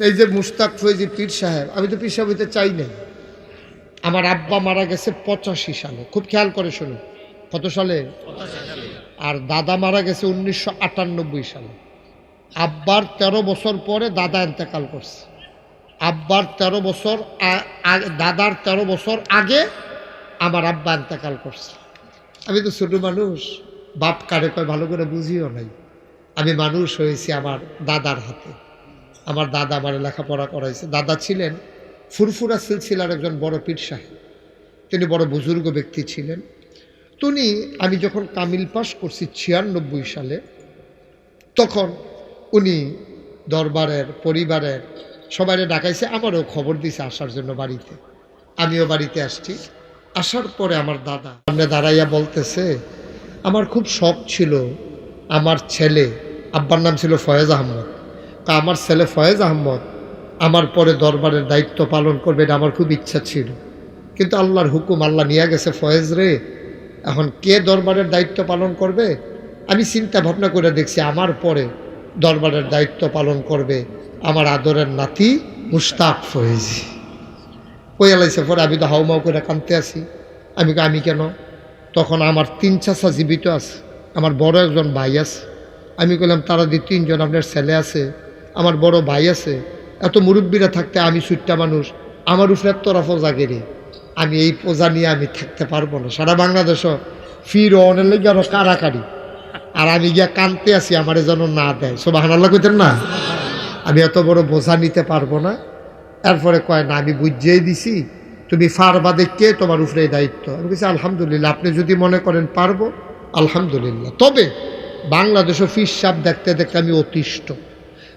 এই যে মুস্তাক ফৈজি পীর সাহেব, আমি তো পীর সাহেব হইতে চাই নাই। আমার আব্বা মারা গেছে পঁচাশি সালে। খুব খেয়াল করে শুনুন, কত সালে? আর দাদা মারা গেছে উনিশশো আটানব্বই সালে। আব্বার তেরো বছর পরে দাদা এন্তেকাল করছে। আব্বার তেরো বছর আ- আ- দাদার তেরো বছর আগে আমার আব্বা এন্তেকাল করছে। আমি তো ছোট মানুষ, বাপ কারে কয় ভালো করে বুঝিও নাই। আমি মানুষ হয়েছি আমার দাদার হাতে। আমার দাদা আমার লেখাপড়া করাইছে। দাদা ছিলেন ফুরফুরা সিলসিলার একজন বড় পীর সাহেব তিনি বড় বুজুর্গ ব্যক্তি ছিলেন। তিনি, আমি যখন কামিল পাস করছি ছিয়ানব্বই সালে, তখন উনি দরবারের, পরিবারের সবাই ডাকাইছে, আমারও খবর দিছে আসার জন্য বাড়িতে। আমিও বাড়িতে আসছি। আসার পরে আমার দাদা সামনে দাঁড়াইয়া বলতেছে, আমার খুব শখ ছিল, আমার ছেলে, আব্বার নাম ছিল ফয়েজ আহমদ। তা আমার ছেলে ফয়েজ আহমদ। আমার পরে দরবারের দায়িত্ব পালন করবে এটা আমার খুব ইচ্ছা ছিল। কিন্তু আল্লাহর হুকুম, আল্লাহ নিয়ে গেছে ফয়েজ রে। এখন কে দরবারের দায়িত্ব পালন করবে? আমি চিন্তা ভাবনা করে দেখছি আমার পরে দরবারের দায়িত্ব পালন করবে আমার আদরের নাতি মুস্তাক ফয়েজি। ওই এলাইছে পরে আমি তো হাউমাউ করে কানতে আছি। আমি আমি কেন? তখন আমার তিন চাষা জীবিত আছে। আমার বড় একজন ভাই আছে। আমি কইলাম, তারা দিয়ে তিনজন আপনার ছেলে আছে। আমার বড় ভাই আছে, এত মুরব্বীরা থাকতে আমি সুট্টা মানুষ, আমার উপরে তোরা ফোজা গেরে আমি এই পোজা নিয়ে আমি থাকতে পারব না। সারা বাংলাদেশও ফির অনেক লেগে আরও কারাকারি আর আমি গিয়া কানতে আছি, আমার যেন না দেয়। সব হানাল্লা কইতেন না? আমি এত বড় বোঝা নিতে পারব না। এরপরে কয়, না, আমি বুঝিয়েই দিছি। তুমি ফারবা কে তোমার উপরে দায়িত্ব। আমি বলছি, আলহামদুলিল্লাহ, আপনি যদি মনে করেন পারব, আলহামদুলিল্লাহ। তবে বাংলাদেশও ফিস সাপ দেখতে দেখতে আমি অতিষ্ঠ।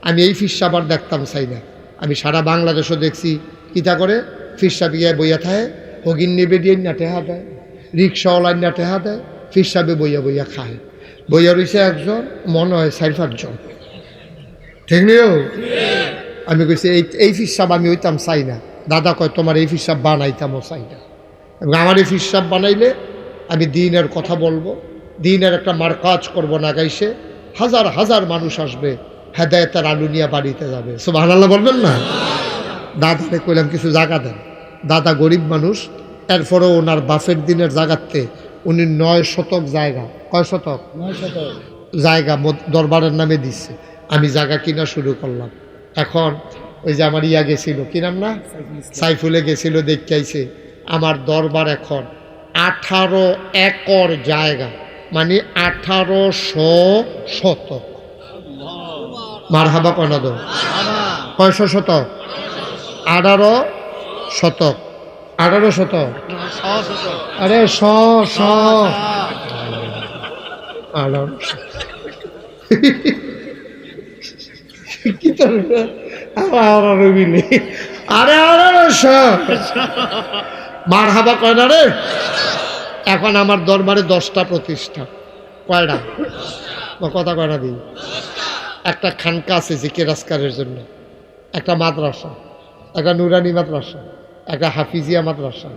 আমি এই ফিস সাপ আর দেখতাম চাই না আমি সারা বাংলাদেশও দেখছি। কিতা করে? ফিস সাপ গিয়ে বইয়া থাকে, হগিন নেবে দিয়ে না টেহা দেয়, রিক্সাওয়ালার না টেহা দেয় ফিস সাপে বইয়া বইয়া খায়। বইয়া রয়েছে একজন, মনে হয় চার পাঁচজন। ঠিক নিও আমি কইছি, এই এই ফিসাব আমি ওইতাম চাই না দাদা কয়, তোমার এই ফিসাব বানাইতামও চাই না আমার এই ফিসাব বানাইলে আমি দিনের কথা বলব। দিনের একটা মার কাজ করব না গাইছে হাজার হাজার মানুষ আসবে। হেদায়তের আলু নিয়ে বাড়িতে যাবে। সব আল্লাহ বলবেন না? দাদারে কইলাম কিছু জায়গা দেন। দাদা গরিব মানুষ এরপরেও ওনার বাফের দিনের জায়গাতে উনি নয় শতক জায়গা। কয় শতক? জায়গা দরবারের নামে দিচ্ছে আমি জায়গা কিনা শুরু করলাম। এখন ওই যে আমার ইয়া গেছিল কি নাম না? সাইফুলে গেছিল দেখাইছে আমার দরবার এখন আঠারো একর জায়গা। মানে আঠারোশো শতক। মার হাবা কনাদ কয়শো শতক। আঠারো শতক। আঠারো শতক? আরে শ শ। আঠারো কি আর আরে আরে মার হাবা কয় না রে? এখন আমার দরবারে দশটা প্রতিষ্ঠা। কয়টা? কথা কয় না দিই একটা খানকা আছে জিকে রাস্কারের জন্য। একটা মাদ্রাসা, একটা নুরানি মাদ্রাসা, একটা হাফিজিয়া মাদ্রাসা,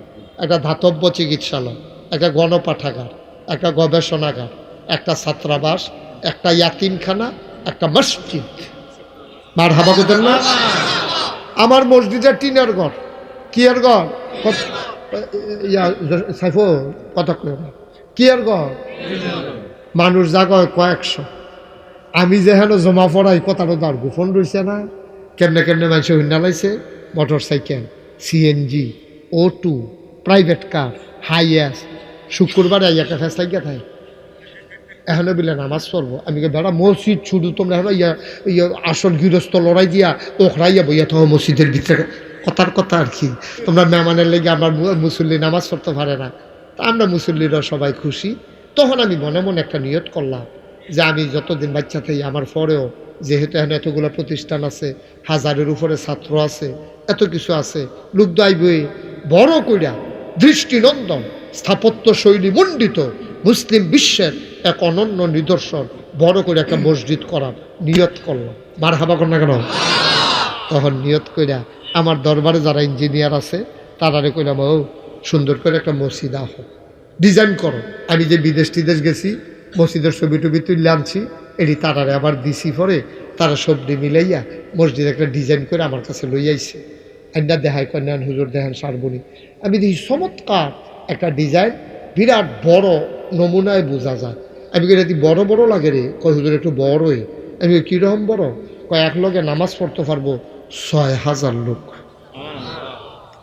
একটা ধাতব্য চিকিৎসালয়, একটা গণপাঠাগার, একটা গবেষণাগার, একটা ছাত্রাবাস, একটা ইয়াতিমখানা, একটা মসজিদ। মার হাবা করতেন না? আমার মসজিদের টিনের ঘর। কি আর ঘর ইয়া সাইফো কত কি আর ঘর? মানুষ জাগয় কয়েকশো। আমি যেহেন জমা পড়াই কথাটা তার গোপন রয়েছে না। কেমনে কেমনে মানুষ হইনা লাইছে? মোটর সাইকেল সিএনজি ও টু প্রাইভেট কার হাইয়াস শুক্রবারে আইয়াকে ফেস লাগিয়া থাকে এখানে বিলে নামাজ পড়ব আমি বেড়া মসজিদ শুধু তোমরা এখন ইয়া ইয়া আসল গৃহস্থ লড়াই দিয়া ওখরাইয়া বইয়া থাকো মসজিদের ভিতরে। কথার কথা আর কি? তোমরা মেহমানের লেগে আমার মুসল্লি নামাজ পড়তে পারে না। তা আমরা মুসল্লিরা সবাই খুশি। তখন আমি মনে মনে একটা নিয়ত করলাম। যে আমি যতদিন বাচ্চা থাকি, আমার পরেও যেহেতু এখানে এতগুলো প্রতিষ্ঠান আছে, হাজারের উপরে ছাত্র আছে, এত কিছু আছে লুব্ধ আইবই বড় কইরা দৃষ্টিনন্দন স্থাপত্য শৈলী মণ্ডিত, মুসলিম বিশ্বের এক অনন্য নিদর্শন, বড় করে একটা মসজিদ করার নিয়ত করলাম। মার হাবা কর না কেন? তখন নিয়ত কইরা আমার দরবারে যারা ইঞ্জিনিয়ার আছে, তারারে কইলাম, ও, সুন্দর করে একটা মসজিদ আহ। ডিজাইন করো। আমি যে বিদেশ টিদেশ গেছি মসজিদের ছবি টবি তুলে আনছি এটি তারারে আবার দিছি পরে, তারা সবজি মিলাইয়া মসজিদ একটা ডিজাইন করে আমার কাছে লই আইছে। আইনা দেখায় কন্যান হুজুর, দেখান সারবনি। আমি দেখি চমৎকার একটা ডিজাইন, বিরাট বড় নমুনায় বোঝা যায়। আমি এটি বড় বড় লাগে রে? কয়, হুজুর, একটু বড়ই আমি কীরকম বড়? কয়, এক লগে নামাজ পড়তে পারব ছয় হাজার লোক।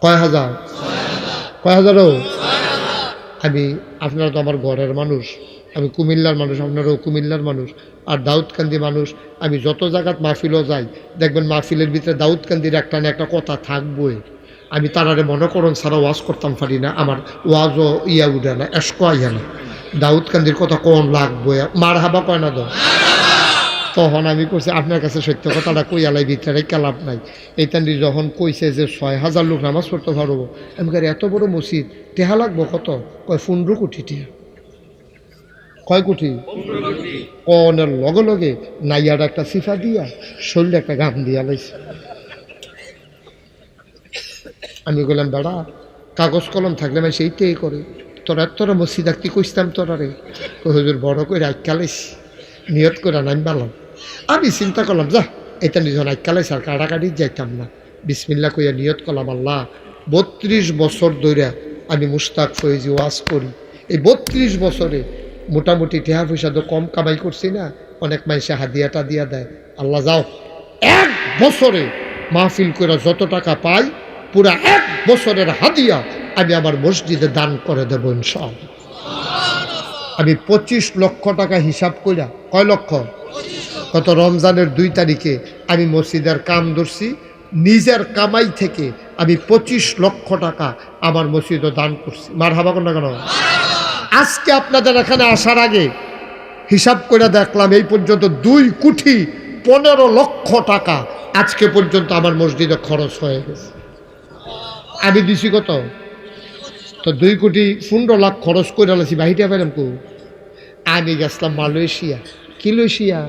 কয় হাজার? কয় হাজারও? আমি, আপনারা তো আমার ঘরের মানুষ। আমি কুমিল্লার মানুষ, আপনারাও কুমিল্লার মানুষ আর দাউদকান্দি মানুষ। আমি যত জায়গাত মাহফিলও যাই, দেখবেন মাহফিলের ভিতরে দাউদকান্দির একটা না একটা কথা থাকবই। আমি তারারে মনে করুন সারা ওয়াজ করতাম পারি না, আমার ওয়াজও ইয়া উঠে না, এসকো আইয়া না। দাউদকান্দির কথা কোন লাগবো মার হাবা কয় না তো? তখন আমি কইছি, আপনার কাছে সত্য কথাটা কই আলাই, ভিতরে লাভ নাই? এই এইটান যখন কইছে যে ছয় হাজার লোক নামাজ পড়তে পারব, আমি এত বড় মসজিদ, টেহা লাগবো কত? কয়, পনেরো কোটি কয় কোটি কনের লগে লগে নাইয়ার একটা সিফা দিয়া শরীরে একটা গাম দিয়া লাইছে। আমি বললাম বেড়া, কাগজ কলম থাকলে আমি সেইটাই করে। তোরা তোরা মসজিদ আঁকতে কইতাম তোরা রে? হুজুর, বড় করে আইকালাইছি নিয়ত করে নাম পালাম আমি চিন্তা করলাম, যা এটা নিজন আইকালাইছি আর কাটাকাটি যাইতাম না। বিসমিল্লা কইয়া নিয়ত করলাম, আল্লাহ, বত্রিশ বছর ধরে আমি মুস্তাক ফয়েজি ওয়াজ করি। এই বত্রিশ বছরে মোটামুটি টেহা পয়সা তো কম কামাই করছি না, অনেক মানুষে হাদিয়াটা দিয়া দেয়। আল্লাহ যাও, এক বছরে মাহফিল করে যত টাকা পাই, পুরা এক বছরের হাদিয়া আমি আমার মসজিদে দান করে দেবো ইনশাআল্লাহ। আমি পঁচিশ লক্ষ টাকা হিসাব কইরা, কয় লক্ষ? গত রমজানের দুই তারিখে আমি মসজিদের কাম ধরছি, নিজের কামাই থেকে আমি পঁচিশ লক্ষ টাকা আমার মসজিদে দান করছি। মার হাবা কোন কেন? আজকে আপনাদের এখানে আসার আগে হিসাব করে দেখলাম এই পর্যন্ত দুই কোটি পনেরো লক্ষ টাকা আজকে পর্যন্ত আমার মসজিদে খরচ হয়ে গেছে। আমি দিছি কত? তো দুই কোটি পনেরো লাখ খরচ করে আলাসি বাহিটা পেলাম কো? আমি গেছিলাম মালয়েশিয়া। কি লয়েশিয়া?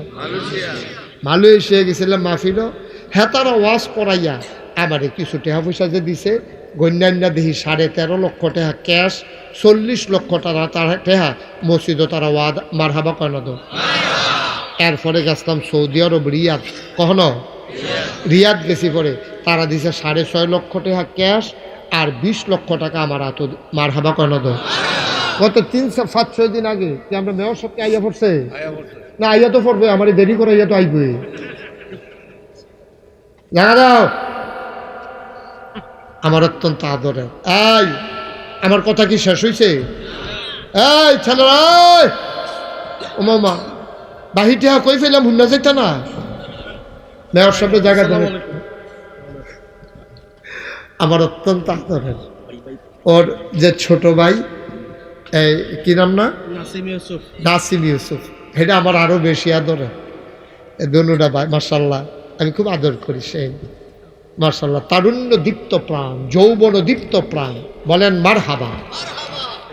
মালয়েশিয়া। গেছিলাম মাহফিল হেতারা ওয়াজ করাইয়া আমারে কিছু টাকা পয়সা যে দিছে গণ্যান্যা দেখি সাড়ে তেরো লক্ষ টাকা ক্যাশ চল্লিশ লক্ষ টাকা তার টেহা মসজিদও তারা ওয়াদ মার হাবা কেন তো এরপরে গেছিলাম সৌদি আরব রিয়াদ। কখনো রিয়াদ গেছি পরে। তারা দিছে সাড়ে ছয় লক্ষ টাকা ক্যাশ আর বিশ লক্ষ টাকা আমার হাত মার হাবা কেন তো গত তিনশো পাঁচ ছয় দিন আগে কি আমরা মেয়র সবকে আইয়া পড়ছে? না আইয়া তো পড়বে আমার দেরি করে আইয়া তো আইবে জানা দাও? আমার অত্যন্ত আদরের এই আমার কথা কি শেষ হয়েছে এই ছেলেরা! ও মামা বাহিরটা কই ফেলাম হুন্না যেটা না? মেয়র সামনে জায়গা দেবে আমার অত্যন্ত আদরের ওর যে ছোট ভাই এই কি নাম না? নাসিম ইউসুফ। এটা আমার আরও বেশি আদরে। দনুটা ভাই মার্শাল্লাহ আমি খুব আদর করি সেই। মার্শাল্লাহ তারুণ্য দীপ্ত প্রাণ যৌবন দীপ্ত প্রাণ, বলেন মার হাবা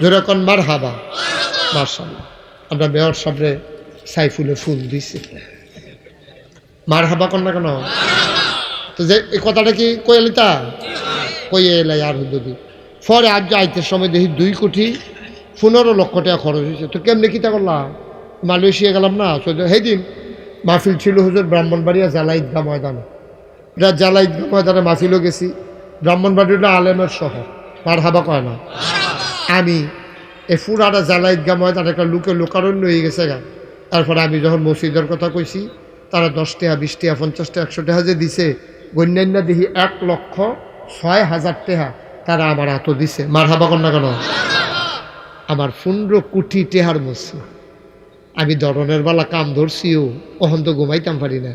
যেরকম মার হাবা মার্শাল্লাহ আমরা মেয়র সামনে সাইফুলে ফুল দিছি। মার হাবা কন না কেন? তো যে, এই কথাটা কি কইলিতা কইয়ে এলাই আর হুদি পরে আজ আইতের সময় দেখি দুই কোটি পনেরো লক্ষ টাকা খরচ হয়েছে। তো কেমনি কিতা করলাম? মালয়েশিয়া গেলাম না সেই দিন মাহফিল ছিল হুজুর ব্রাহ্মণবাড়িয়া জালা ঈদগাহ ময়দানে। এটা জালা ঈদগাহ ময়দানে মাহফিলও গেছি। ব্রাহ্মণবাড়ি হলো আলেমের শহর মার হাবা কয় না। আমি এ ফুরাটা জালা ঈদগাহ ময়দানে একটা লোকে লোকারণ্য হয়ে গেছে গা। তারপরে আমি যখন মসজিদের কথা কইছি, তারা দশ টাকা বিশ টাকা পঞ্চাশ টাকা একশো টাকা যে দিছে, গণ্যান্য দেখি এক লক্ষ ছয় হাজার টাকা তারা আমার এত দিছে। মার হাবা কন্যা কেন? আমার পনেরো কোটি টেহার মসজিদ আমি ধরনের বেলা কাম ধরছিও কখন তো ঘুমাইতাম পারি না।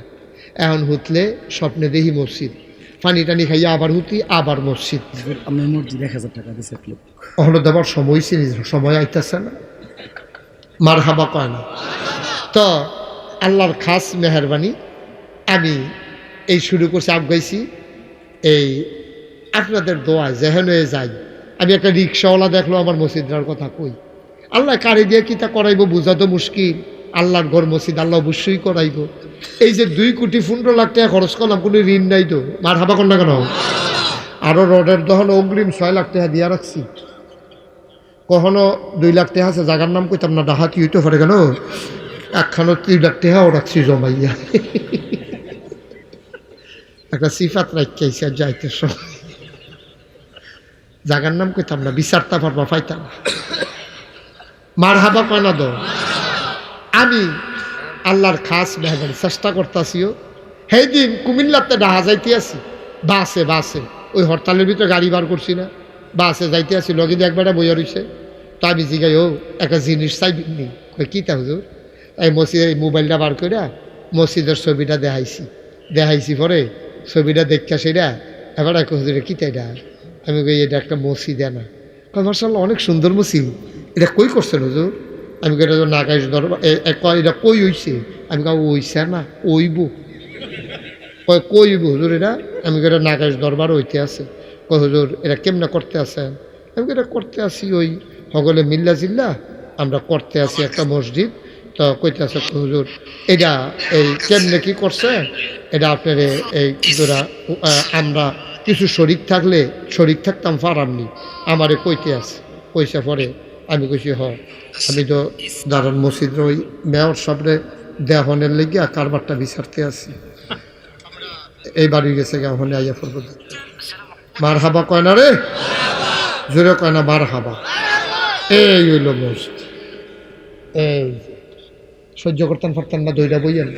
এখন হুতলে স্বপ্নে দেখি মসজিদ। পানি টানি খাইয়া আবার হুতি আবার মসজিদ। এক হাজার টাকা লোক। কখনো দেবার সময় ছিল সময় আইতেছে না। মার হাবা কয় না। তো আল্লাহর খাস মেহরবানি আমি এই শুরু করছি আগাইছি এই আপনাদের দোয়া যেহেন হয়ে যাই আমি একটা রিক্সাওয়ালা দেখল আমার মসজিদার কথা কই। আল্লাহ কারে দিয়ে কি তা করাইবো বোঝা তো মুশকিল। আল্লাহর ঘর মসজিদ, আল্লাহ অবশ্যই করাইব। এই যে দুই কোটি পনেরো লাখ টাকা খরচ করলাম, কোনো ঋণ নাই তো। মার হাবা কর না কেন? আরও রডের দহন অগ্রিম ছয় লাখ টাকা দিয়া রাখছি। কখনো দুই লাখ টাকা আছে জায়গার নাম কইতাম না ডাহাতি হইতে পারে কেন? একখানো ত্রিডাক টেহাও রাখছি জমাইয়া। একটা সিফাত রাখিয়াছে আর যাইতে সময়। জাগার নাম কইতাম না, বিচারতা পারবা পাইতাম মার হাবা কয়না দো। আমি আল্লাহর খাস মেহমান চেষ্টা করতেছিও। সেই দিন কুমিল্লাতে ডাহা যাইতে আছি বাসে বাসে। ওই হরতালের ভিতরে গাড়ি বার করছি না। বাসে যাইতে আছি লগে দিয়ে একবারটা বইয়া রইছে। তো আমি জিগাই, ও, একটা জিনিস চাইবিনি কই, কী তা হুজুর? এই মসজিদের এই মোবাইলটা বার করে মসজিদের ছবিটা দেখাইছি। দেখাইছি পরে ছবিটা দেখা সেটা এবার এক হুজুরে কী তাইটা আমি কই, এটা একটা মসজিদ না। কয় মার্শাল্লাহ অনেক সুন্দর মসজিদ। এটা কই করছেন হুজুর? আমি এটা তো নাগাইশ দরবার এটা কই হইছে? আমি কাউ ওইছে না, ওইব। কয় কইব হুজুর এটা? আমি এটা নাগাইশ দরবার হইতে আছে। কয়, হুজুর, এটা কেমনে করতে আছেন আমি এটা করতে আসি ওই সকলে মিল্লা জিল্লা? আমরা করতে আসি একটা মসজিদ। তো কইতে আছে হুজুর, এটা এই কেমনে কি করছে? এটা আপনার এই কিছুরা আমরা কিছু শরিক থাকলে, শরিক থাকতাম ফারামনি। আমারে কইতে আছে কইসা পরে। আমি কইছি হ আমি তো দারুণ মসজিদের ওই মেয়র সবরে দেহনের লেগে কারবারটা বিচারতে আছি এই বাড়ি গেছে গা ওখানে আইয়া পড়ব। মার হাবা কয় না রে? জোরে কয় না মার হাবা এই হইল মসজিদ। এই সহ্য করতাম পারতাম না দইটা বইয়েন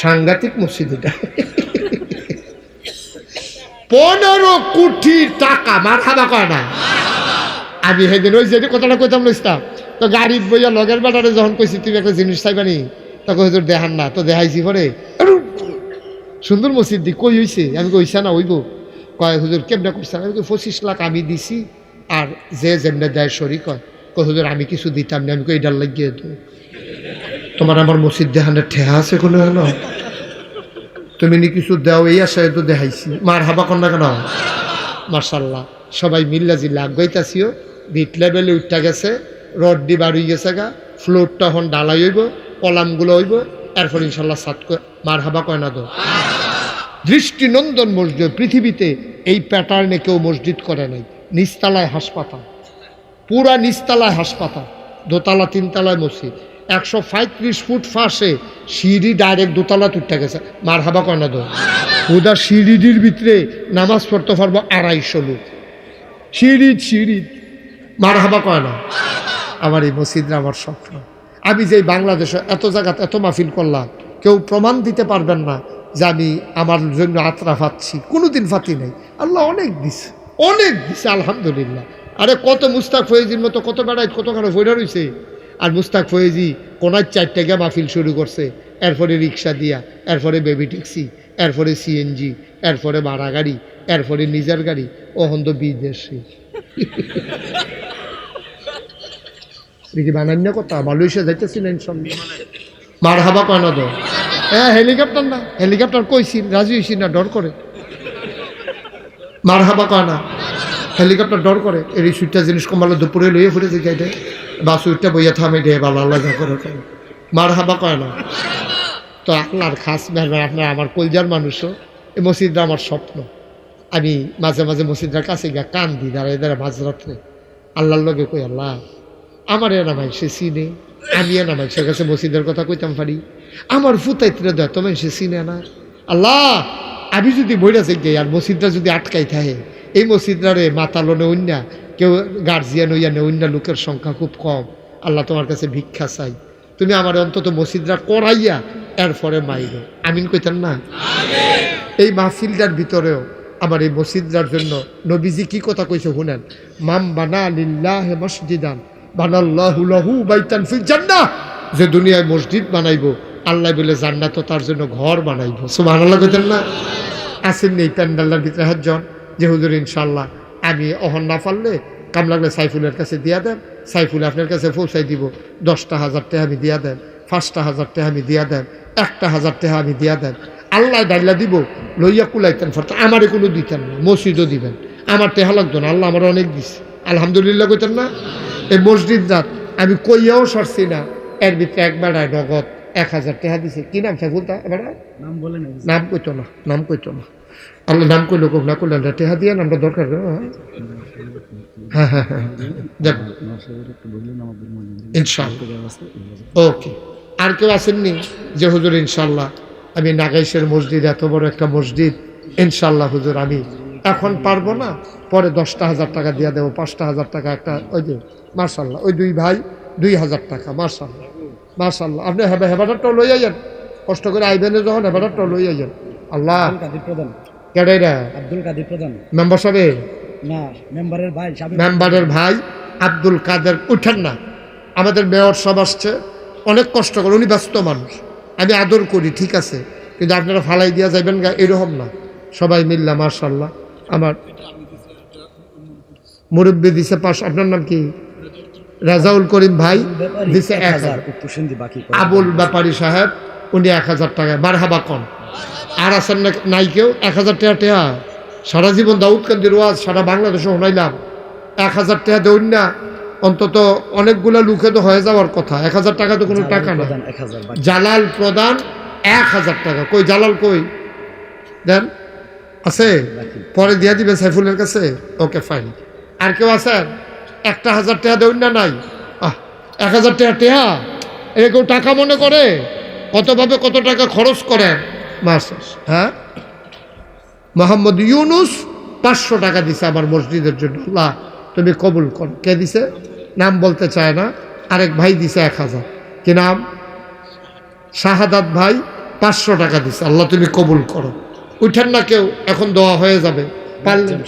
সাংঘাতিক মসজিদ এটা। পনেরো কোটি টাকা মার খাবা কয় না? আমি সেদিন ওই যে কথাটা কইতাম লইতাম তো গাড়িত বইয়া লগের বেটারে যখন কইছি তুমি একটা জিনিস চাইবানি তখন হুজুর, দেখান না, তো দেখাইছি পরে। সুন্দর মসজিদ দি কই হইছে? আমি কইছা না, হইব। কয়, হুজুর, কেমনে করছেন আমি পঁচিশ লাখ আমি দিছি, আর যে যেমনে দেয় শরী কয় কয় হুজুর, আমি কিছু দিতাম না। আমি কই, এটার লাগিয়ে তো তোমার আমার মসজিদ দেখানের ঠেহা আছে কোনো হলো তুমি নি কিছু দেও, এই আশায় তো দেখাইছি। মার হাবা কন্যা কেন? মার্শাল্লাহ সবাই মিল্লা জিল্লা আগাইতাছিও বিট লেভেলে উঠটা গেছে, রড দি বাড়ি গেছে গা, ফ্লোরটা এখন ডালাই হইব, কলামগুলো হইব, এরপর ইনশাল্লাহ সাত মার হাবা কয় না তো। দৃষ্টিনন্দন মসজিদ, পৃথিবীতে এই প্যাটার্নে কেউ মসজিদ করে নাই, নিস্তালায় হাসপাতাল। পুরা নিস্তালায় হাসপাতাল, দোতলা, তিনতলায় মসজিদ। একশো পঁয়ত্রিশ ফুট ফাঁসে সিঁড়ি ডাইরেক্ট দোতলা তুটটা গেছে, মার হাবা কয় না তো। হুদা সিঁড়িটির ভিতরে নামাজ পড়তে পারব আড়াইশো লোক। সিঁড়ি সিঁড়ি। মার হাবা কয় না? আমার এই মসজিদরা আমার স্বপ্ন। আমি যে এই বাংলাদেশে এত জায়গাতে এত মাহফিল করলাম, কেউ প্রমাণ দিতে পারবেন না যে আমি আমার জন্য আত্রা ফাচ্ছি কোনোদিন ফাতি নেই। আল্লাহ অনেক দিছে। অনেক দিছে, আলহামদুলিল্লাহ। আরে কত মুস্তাক ফয়েজির মতো, কত বেড়াই কতখানে ফইরা রয়েছে আর মুস্তাক ফয়েজি কোনার চারটে গিয়ে মাহফিল শুরু করছে। এরপরে রিক্সা দিয়া, এরপরে বেবি ট্যাক্সি, এরপরে সিএনজি এরপরে ভাড়া গাড়ি এরপরে নিজের গাড়ি। ওহন তো বিদেশি। দেখি বানান্য কথা, মালয়েশিয়া যাইতেছি না ইনশাল্লাহ মার হাবা কয় না তো? হ্যাঁ হেলিকপ্টার না? হেলিকপ্টার কইছি রাজি হইছি না, ডর করে। মার হাবা কয় না? হেলিকপ্টার ডর করে। এই সুইটটা জিনিস কমালো, দুপুরে লইয়ে ফুটে যে যাইতে। বা সুইটটা বইয়া থামে দে বা আল্লাহ যা করে। মার হাবা কয় তো আল্লাহর খাস মেহরবান আপনার আমার কলজার মানুষও এই মসজিদটা আমার স্বপ্ন। আমি মাঝে মাঝে মসজিদটার কাছে গিয়া কান দিই দাঁড়ায় দাঁড়ায় মাঝরাত্রে। আল্লাহর লগে কই, আল্লাহ আমার এ নামাই সে চিনে। আমি এ নামাই সে কাছে মসজিদের কথা কইতাম পারি আমার ফুতাইতে দেয় তোমার সে চিনে না। আল্লাহ আমি যদি বইরা যাই আর মসজিদটা যদি আটকাই থাকে এই মসজিদটারে মাতালনে অন্য কেউ গার্জিয়ান হইয়া নে অন্য লোকের সংখ্যা খুব কম। আল্লাহ তোমার কাছে ভিক্ষা চাই। তুমি আমার অন্তত মসজিদরা করাইয়া এরপরে মাইল আমিন কইতেন না? এই মাহফিলটার ভিতরেও আমার এই মসজিদটার জন্য নবীজি কি কথা কইছে শুনেন? মাম বানা লিল্লাহ মসজিদান বাইতান যে দুনিয়ায় মসজিদ বানাইবো, আল্লাহ বলে জান্নাত তার জন্য ঘর বানাইবো। কইতেন না? আসেন নেই প্যান্ডালটার ভিতরে হাতজন যে হুজুর ইনশাল্লাহ আমি অহন না পারলে কাম লাগলে সাইফুলের কাছে দিয়া দেন, সাইফুল আপনার কাছে পৌঁছাই দিব। দশটা হাজার টাকা আমি দিয়া দেন, পাঁচটা হাজার টাকা আমি দিয়া দেন, একটা হাজার টাকা আমি দিয়া দেন। আল্লাহ ডাইলা দিব, লইয়া কুলাইতেন, ফরত আমারে কোনো দিতেন না, মসজিদও দিবেন। আমার টেহা লাগতো না, আল্লাহ আমার অনেক দিছে। আলহামদুলিল্লাহ কইতেন না? এই মসজিদ রাত আমি কইয়াও সরছি না। এর ভিতরে এক বেড়ায় নগদ। এক হাজার টাকা দিছে। কি নাম সাইফুলটা বেড়ায় নাম কইতো না নাম কইতো না। আল্লাহ নাম কইলো কোক না করলে টেহা দিয়ে নামটা দরকার হ্যাঁ? হ্যাঁ হ্যাঁ হ্যাঁ যাক। মনে ইনশাআল্লাহ। ব্যবস্থা ওকে। আর কেউ আসেননি? যে হুজুর ইনশাল্লাহ আমি নাগাইশের মসজিদ এত বড় একটা মসজিদ। ইনশাল্লাহ হুজুর আমি এখন পারব না। পরে দশটা হাজার টাকা দিয়ে দেবো পাঁচটা হাজার টাকা একটা ওই যে মার্শাল্লাহ ওই দুই ভাই দুই হাজার টাকা মার্শাল্লাহ মার্শাল্লাহ আপনি হেবা হেবাটারটাও লই আইয়েন কষ্ট করে আইবেনে যখন হেবাটারটাও লই আইয়েন। আল্লাহ। প্রধান। কেডাই আব্দুল কাদের প্রধান। মেম্বার সাহেব? না মেম্বারের ভাই মেম্বারের ভাই আব্দুল কাদের উঠেন না। আমাদের মেয়র সব আসছে অনেক কষ্ট করে উনি ব্যস্ত মানুষ। আমি আদর করি ঠিক আছে। কিন্তু আপনারা ফালাই দিয়া যাবেন গা এরকম না। সবাই মিল্লা মার্শাল্লাহ আমার মুরব্বী দিছে পাশ আপনার নাম কি? রাজাউল করিম ভাই দিছে এক হাজার। আবুল ব্যাপারী সাহেব উনি এক হাজার টাকা। মারহাবা কম। আর না নাই কেউ? এক হাজার টাকা টেহা সারা জীবন দাউদ কান্দির ওয়াজ সারা বাংলাদেশে শোনাইলাম। এক হাজার টাকা দেউন না। অন্তত অনেকগুলো লুকে তো হয়ে যাওয়ার কথা। এক হাজার টাকা তো কোনো টাকা না জালাল প্রদান এক হাজার টাকা। কই জালাল কই? দেন আছে? পরে দিয়া দিবে সাইফুলের কাছে? Okay fine. আর কেউ আছেন? একটা হাজার টাকা দেউন না নাই? আহ এক হাজার টাকা টেহা? এটা কেউ টাকা মনে করে? কতভাবে কত টাকা খরচ করেন মাস হ্যাঁ? মোহাম্মদ ইউনুস পাঁচশো টাকা দিছে আমার মসজিদের জন্য। আল্লাহ তুমি কবুল করো। কে দিছে? নাম বলতে চায় না। আরেক ভাই দিছে এক হাজার। কি নাম? শাহাদাত ভাই পাঁচশো টাকা দিছে। আল্লাহ তুমি কবুল করো। উঠেন না কেউ এখন দোয়া হয়ে যাবে। পারলে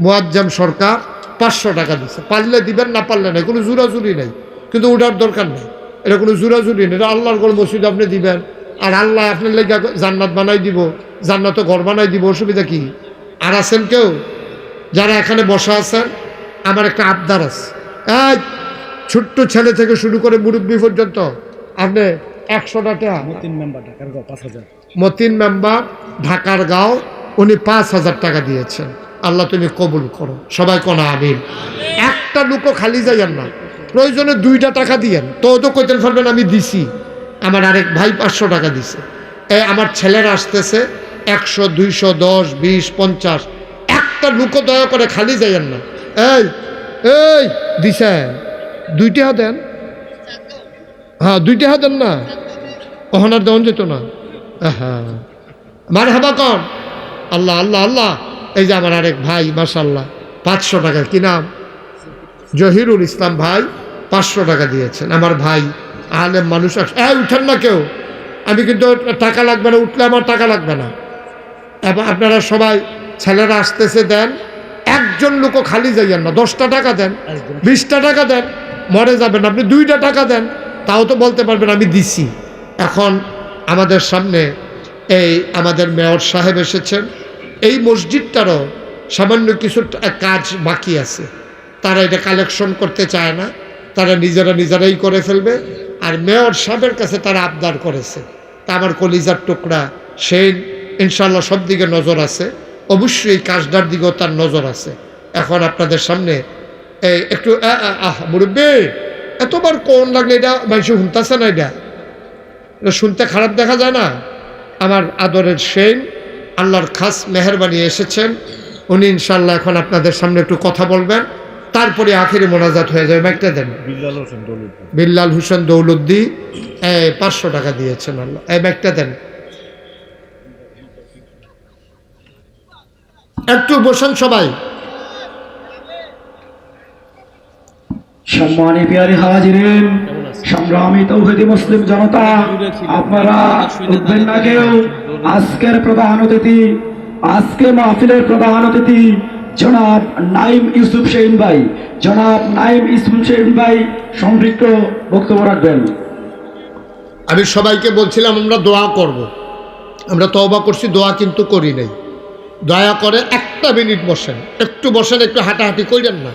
মুয়াজ্জেম সরকার। পাঁচশো টাকা দিচ্ছে পারলে দিবেন না পারলে নাই। কোনো জুরাজুরি নেই। কিন্তু ওটার দরকার নেই। এটা কোনো জুরাজুরি নেই। এটা আল্লাহর কোনো মসজিদ আপনি দিবেন। আর আল্লাহ আপনার লেগে জান্নাত বানাই দিব জান্নাত ঘর বানাই দিব অসুবিধা কি? আর আছেন কেউ? যারা এখানে বসা আছেন আমার একটা আবদার আছে। এই ছোট্ট ছেলে থেকে শুরু করে মুরব্বী পর্যন্ত আপনি একশোটা টাকা মতিন মেম্বার ঢাকার গাঁও পাঁচ হাজার। মতিন মেম্বার ঢাকার গাঁও উনি পাঁচ হাজার টাকা দিয়েছেন। আল্লাহ তুমি কবুল করো। সবাই কোনা আমিন। একটা লুকো খালি যাইয়েন না। প্রয়োজনে দুইটা টাকা দিয়েন। তো তো কইতেন পারবেন আমি দিছি। আমার আরেক ভাই পাঁচশো টাকা দিছে। এ, আমার ছেলেরা আসতেছে, একশো, দুইশো, দশ, বিশ, পঞ্চাশ। একটা লুকো দয়া করে খালি যাইয়েন না। এই এই দিছেন দুইটা দেন। হ্যাঁ দুইটা দেন না। ওখানার দেওয়ান যেত না। হ্যাঁ মার হাবা কন। আল্লাহ আল্লাহ আল্লাহ। এই যে আমার আরেক ভাই মাসাল্লাহ পাঁচশো টাকা কি নাম? জহিরুল ইসলাম ভাই পাঁচশো টাকা দিয়েছেন। আমার ভাই আলেম মানুষ হ্যাঁ উঠেন না কেউ। আমি কিন্তু টাকা লাগবে না উঠলে আমার টাকা লাগবে না। এবং আপনারা সবাই ছেলেরা আসতেছে দেন একজন লোকও খালি যাইয়েন না। দশটা টাকা দেন বিশটা টাকা দেন মরে যাবেন। আপনি দুইটা টাকা দেন তাও তো বলতে পারবেন আমি দিছি। এখন আমাদের সামনে এই আমাদের মেয়র সাহেব এসেছেন। এই মসজিদটারও সামান্য কিছু কাজ বাকি আছে। তারা এটা কালেকশন করতে চায় না। তারা নিজেরা নিজেরাই করে ফেলবে। আর মেয়র সাহেবের কাছে তারা আবদার করেছে। তা আমার কলিজার টুকরা সেই ইনশাল্লাহ সব দিকে নজর আছে। অবশ্যই কাজটার দিকেও তার নজর আছে। এখন আপনাদের সামনে এই একটু আহ, মুরব্বী, এতবার কোন লাগলে এটা মানুষ শুনতেছে না এটা শুনতে খারাপ দেখা যায় না? আমার আদরের সেন আল্লাহর খাস মেহরবানি এসেছেন। উনি ইনশাল্লাহ এখন আপনাদের সামনে একটু কথা বলবেন। তারপরে আখেরি মোনাজাত হয়ে যাবে। একটা দেন। বিল্লাল হোসেন দৌলুদ্দি পাঁচশো টাকা দিয়েছেন আল্লাহ। এই ব্যাগটা দেন। একটু বসেন সবাই। সম্মানী পিয়ারি হাজিরেন সংগ্রামী তৌহিদি মুসলিম জনতা আপনারা উঠবেন না কেউ? আজকের প্রধান অতিথি, আজকে মাহফিলের প্রধান অতিথি জনাব নাইম ইউসুফ সেন ভাই। জনাব নাইম ইউসুফ সেন ভাই, সম্পৃক্ত বক্তব্য রাখবেন। আমি সবাইকে বলছিলাম, আমরা দোয়া করব। আমরা তওবা করছি, দোয়া কিন্তু করি নাই। দয়া করে একটা মিনিট বসেন। একটু বসেন, একটু হাঁটাহাঁটি করেন না।